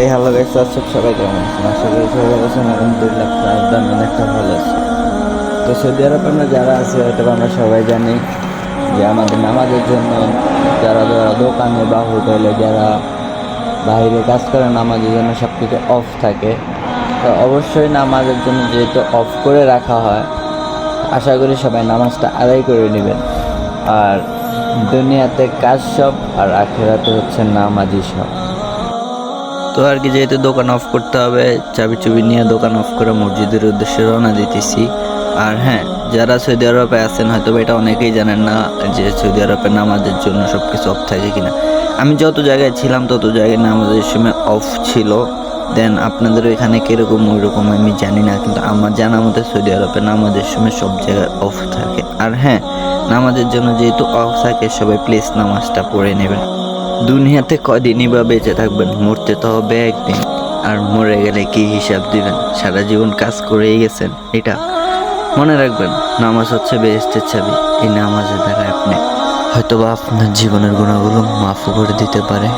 এই hello guys সব সবাই কেমন আছেন? আশা করি সবাই আছেন, আলহামদুলিল্লাহ একদম অনেকটা ভালো আছে। তো সৌদি আরব আমরা যারা আছি, হয়তো আমরা সবাই জানি যে আমাদের নামাজের জন্য যারা যারা দোকানে বা হোটেলে যারা বাইরে কাজ করে, নামাজের জন্য সব কিছু অফ থাকে। তো অবশ্যই নামাজের জন্য যেহেতু অফ করে রাখা হয়, আশা করি সবাই নামাজটা আদায় করে নেবেন। আর দুনিয়াতে কাজ সব, আর আখেরাতে হচ্ছে নামাজি সব। তো আর কি, যেহেতু দোকান অফ করতে হবে চাবি চুবি নিয়ে দোকান অফ করে মসজিদের উদ্দেশ্যে রওনা দিতেছি। আর হ্যাঁ যারা সৌদি আরবে আছেন হয়তো এটা অনেকেই জানেন না যে সৌদি আরবে নামাজের জন্য সব কিছু অফ থাকে কিনা। আমি যত জায়গায় ছিলাম, তত জায়গায় নামাজের সময় অফ ছিল। দেন আপনাদের এখানে কীরকম ওই রকম আমি জানি না, কিন্তু আমার জানা মতে সৌদি আরবে নামাজের সময় সব জায়গায় অফ থাকে। আর হ্যাঁ নামাজের জন্য যেহেতু অফ থাকে, সবাই প্লিজ নামাজটা পড়ে নেবেন। দুনিয়াতে কদিনই বা বেঁচে থাকবেন? মরতে তো হবে একদিন। আর মরে গেলে কি হিসাব দিবেন? সারা জীবন কাজ করেই গেছেন। এটা মনে রাখবেন, নামাজ হচ্ছে বেহেস্তের চাবি। এই নামাজের দ্বারা আপনি হয়তোবা আপনার জীবনের গুণাগুলো মাফ করে দিতে পারে।